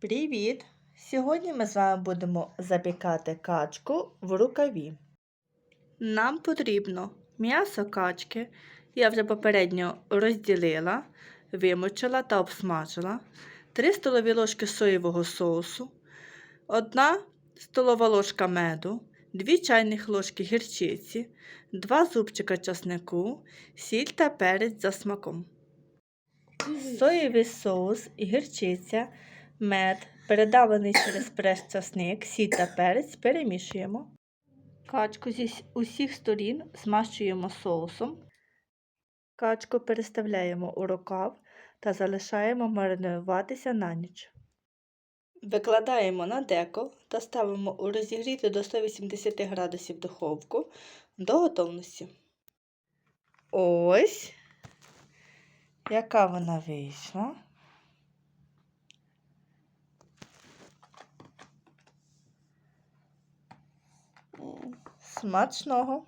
Привіт! Сьогодні ми з вами будемо запікати качку в рукаві. Нам потрібно м'ясо качки. Я вже попередньо розділила, вимочила та обсмажила. 3 столові ложки соєвого соусу, 1 столова ложка меду, 2 чайних ложки гірчиці, 2 зубчика часнику, сіль та перець за смаком. Соєвий соус і гірчиця, мед, передавлений через прес часник, сіль та перець перемішуємо. Качку зі усіх сторін змащуємо соусом. Качку переставляємо у рукав та залишаємо маринуватися на ніч. Викладаємо на деко та ставимо у розігріту до 180 градусів духовку до готовності. Ось яка вона вийшла. Смачного!